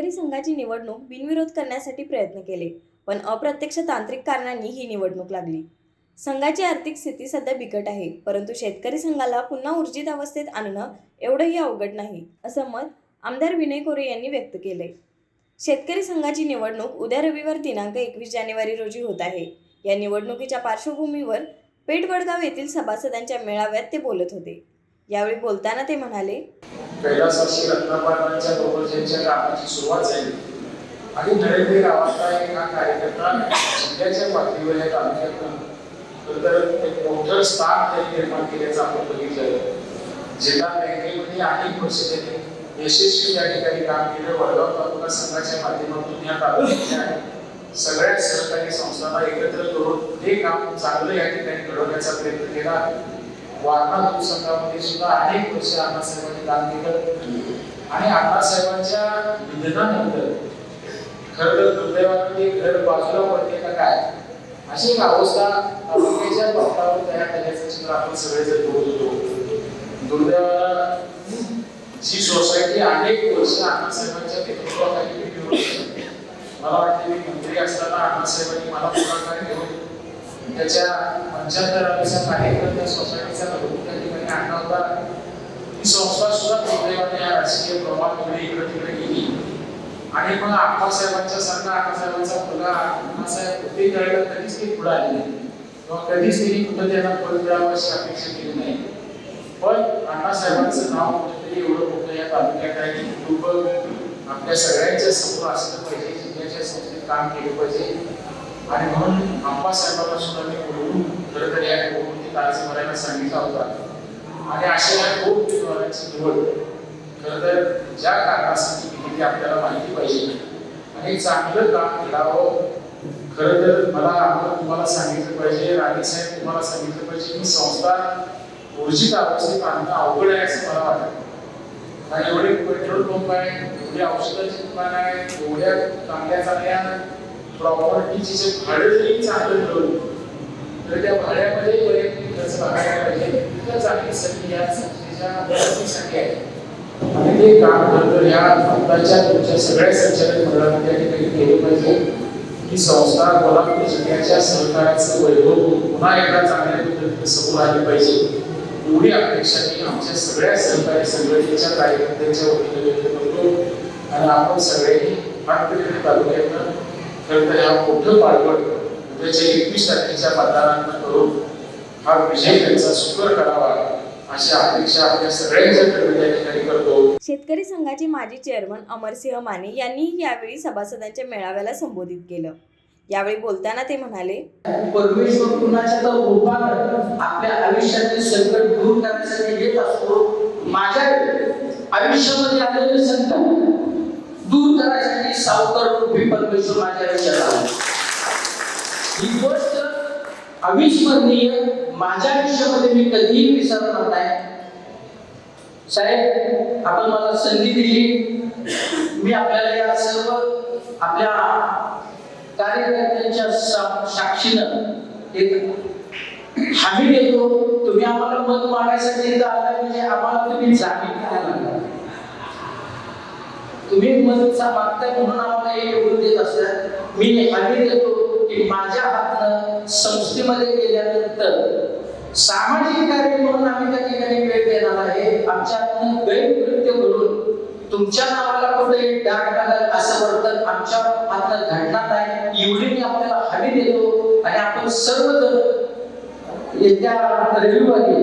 शेतकरी संघाची निवडणूक बिनविरोध करण्यासाठी प्रयत्न केले पण अप्रत्यक्ष तांत्रिक कारणांनी ही निवडणूक लागली. संघाची आर्थिक स्थिती सध्या बिकट आहे परंतु शेतकरी संघाला पुन्हा ऊर्जित अवस्थेत आणणं एवढंही अवघड नाही असं मत आमदार विनय कोरे यांनी व्यक्त केले शेतकरी संघाची निवडणूक उद्या रविवार दिनांक एकवीस जानेवारी रोजी होत आहे. या निवडणुकीच्या पार्श्वभूमीवर पेठवडगाव येथील सभासदांच्या मेळाव्यात ते बोलत होते. यावेळी बोलताना ते म्हणाले कैलासवासी रत्नापाटलांच्या बरोबर कामाची सुरुवात झाली. आणि नरेंद्र गावातला एक हा कार्यकर्ता जिल्ह्याच्या पातळीवर या तालुक्यातून खरं तर एक मोठं स्थान त्यांनी निर्माण केल्याचं आपण बघितलं. जिल्हा बँकेमध्ये अनेक वर्ष त्यांनी यशस्वी या ठिकाणी काम केलं. वडगाव तालुका संघाच्या माध्यमातून या तालुक्यातल्या सगळ्या सहकारी संस्थांना एकत्र करून हे काम चांगलं या ठिकाणी घडवण्याचा प्रयत्न केला. वारणा दूध संघामध्ये सुद्धा अनेक वर्ष अण्णासाहेबांनी दान केलं. आणि अण्णासाहेबांच्या निधनानंतर खर तर दुर्दैवानं ते घर बाजूला पडते का काय? अशी एक अवस्था तालुक्याच्या पक्षावर तयार झाल्याचं चित्र आपण सगळेजण बघत होतो. दुर्दैवाला जी सोसायटी अनेक वर्ष अण्णासाहेबांच्या नेतृत्वाखाली मला वाटते मी मंत्री असताना अण्णासाहेबांनी मला पुढाकार घेऊन त्याच्या पंच्याहत्तराव्या कार्यक्रम त्या सोसायटीचा घडवून त्या ठिकाणी आणला होता. ती संस्था सुद्धा दुर्दैवाने या राजकीय प्रवाहामुळे इकडे तिकडे गेली. आणि मग आप्पासाहेबांच्या सारखा आप्पासाहेबांचा मुलगा अण्णासाहेब ते त्यावेळेला कधीच ते पुढे आले नाही. किंवा कधीच त्यांनी कुठं त्यांना पद मिळावं अशी अपेक्षा केली नाही. पण अण्णासाहेबांचं नाव कुठेतरी एवढं मोठं या तालुक्यात आहे की कुटुंब आपल्या सगळ्यांच्या समोर असलं पाहिजे जिल्ह्याच्या संस्थेत काम केलं पाहिजे. आणि म्हणून आप्पासाहेबांना सुद्धा मी बोलवून खरं तर या निवडणुकीत अर्ज भरायला सांगितला होता. आणि अशा या दोन उमेदवारांची निवड. खरं तर ज्या कारणासाठी केली ती आपल्याला माहिती पाहिजे. आणि चांगलं काम करावं. खरं तर मला आम्हाला तुम्हाला सांगितलं पाहिजे राणे साहेब तुम्हाला सांगितलं पाहिजे की संस्था ऊर्जित अवस्थेत आणणं अवघड आहे असं मला वाटतं. आणि एवढे पेट्रोल पंप आहे एवढी औषधाची दुकान आहे एवढ्या चांगल्या चांगल्या प्रॉपर्टीचे जे भाडं जरी चांगलं मिळवलं. तर त्या भाड्यामध्ये बरेच खर्च बघायला पाहिजे. तिथं चांगली संधी या संस्थेच्या मदतीसाठी आहे. आणि ते काम करतो या भारताच्या तुमच्या सगळ्या संचालक मंडळाने त्या ठिकाणी केले पाहिजे. ही संस्था कोल्हापूर जिल्ह्याच्या सहकार्याचं वैभव पुन्हा एकदा चांगल्या पद्धतीने समोर आली पाहिजे. एवढी अपेक्षा मी आमच्या सगळ्या सहकारी संघटनेच्या कार्यकर्त्यांच्या वतीने व्यक्त करतो. आणि आपण सगळ्यांनी हातकरी तालुक्यातनं खरं तर हा मोठं उद्याच्या एकवीस तारखेच्या मतदानांना करून हा विजय त्यांचा सुकर करावा अशी अपेक्षा आपल्या सगळ्यांच्या या ठिकाणी करतो. शेतकरी संघाचे माजी चेअरमन अमरसिंह माने यांनी यावेळी सभासदांच्या मेळाव्याला संबोधित केलं. यावेळी बोलताना ते म्हणाले परमेश्वर कुणाच्या तर रूपानं आपल्या आयुष्यातील संकट दूर करण्यासाठी येत असतो. माझ्या आयुष्यामध्ये आलेले संकट दूर करायसाठी सावकार रूपी परमेश्वर माझ्या आयुष्यात आला ही गोष्ट अविस्मरणीय माझ्या आयुष्यामध्ये मी कधीही विसरणार नाही. साहेब आपण मला संधी दिली. मी आपल्याला या सर्व आपल्या कार्यकर्त्यांच्या सा- साक्षीनं एक हमी देतो. तुम्ही आम्हाला मत मागायसाठी इथं म्हणजे आम्हाला तुम्ही जामीन करायला तुम्ही मदत मागताय म्हणून आम्हाला हे निवडून देत असतात मी हमी देतो की माझ्या हातनं संस्थेमध्ये गेल्यानंतर सामाजिक कार्य म्हणून आम्ही त्या ठिकाणी वेळ देणार आहे. आमच्या हातनं गैरकृत्य करून तुमच्या नावाला कुठेही डाग लागल असं वर्तन आमच्या हातनं घडणार नाही. एवढी मी आपल्याला हमी देतो. आणि आपण सर्वजण येत्या रविवारी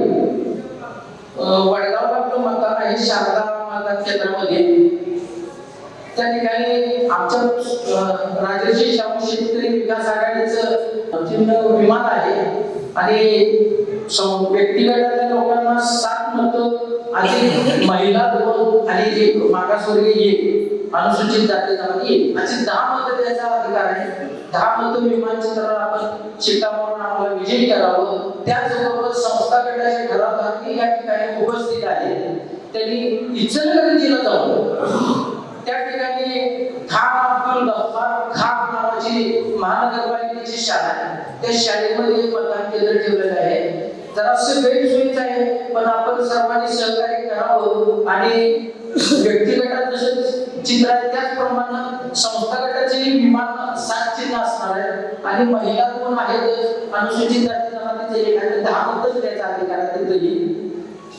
वडगावला वडगाव आपलं मतदान आहे शारदा मतदान केंद्रामध्ये. त्या ठिकाणी आमच्या राजर्षी शाहू शेतकरी विकास आघाडीचं चिन्ह विमान आहे. आणि व्यक्तिगटातल्या लोकांना सात मत आणि महिला दोन आणि जे मागासवर्गीय एक अनुसूचित जाती जमाती एक. असे दहा मत त्याचा अधिकार आहे. दहा मत विमानचित्राला आपण शिक्कामोर्तब आम्हाला विजयी करावं. त्याचबरोबर संस्था गटाचे ठराव या ठिकाणी उपस्थित आहेत. त्यांनी इचलकरंजीला जाऊन त्या ठिकाणी खान अब्दुल गफ्फार खान नावाची महानगरपालिकेची शाळा आहे. त्या शाळेमध्ये मतदान केंद्र ठेवलेलं आहे. जरासं गैरसोयीच आहे पण आपण सर्वांनी सहकार्य करावं आणि व्यक्तिगटात जसं चित्र आहे त्याचप्रमाणे संस्था गटाचे विमान सात चिन्ह असणार आहे आणि महिला कोण आहेत अनुसूचित जाती जमातीचे एक दहा मतच द्यायचा अधिकार आहे तिथेही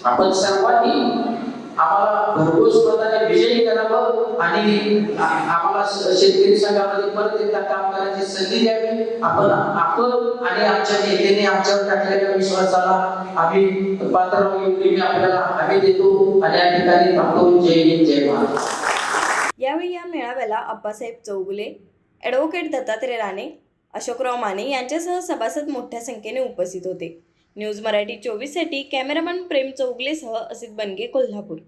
आपण सर्वांनी आम्हाला भरघोस मताने विजयी करावं आणि आम्हाला शेतकरी संघामध्ये परत एकदा काम करण्याची संधी द्यावी. आपण आपण आणि आमच्या नेत्याने आमच्यावर टाकलेल्या विश्वासाला आम्ही पात्र एवढी मी आपल्याला हमी देतो आणि या ठिकाणी थांबतो. जय हिंद जय महाराज यावेळी या मेळाव्याला अप्पासाहेब चौगुले ॲडव्होकेट दत्तात्रय राणे अशोकराव माने यांच्यासह सभासद मोठ्या संख्येने उपस्थित होते. न्यूज मराठी चोवीससाठी कॅमेरामन प्रेम चौगलेसह असित बनगे कोल्हापूर.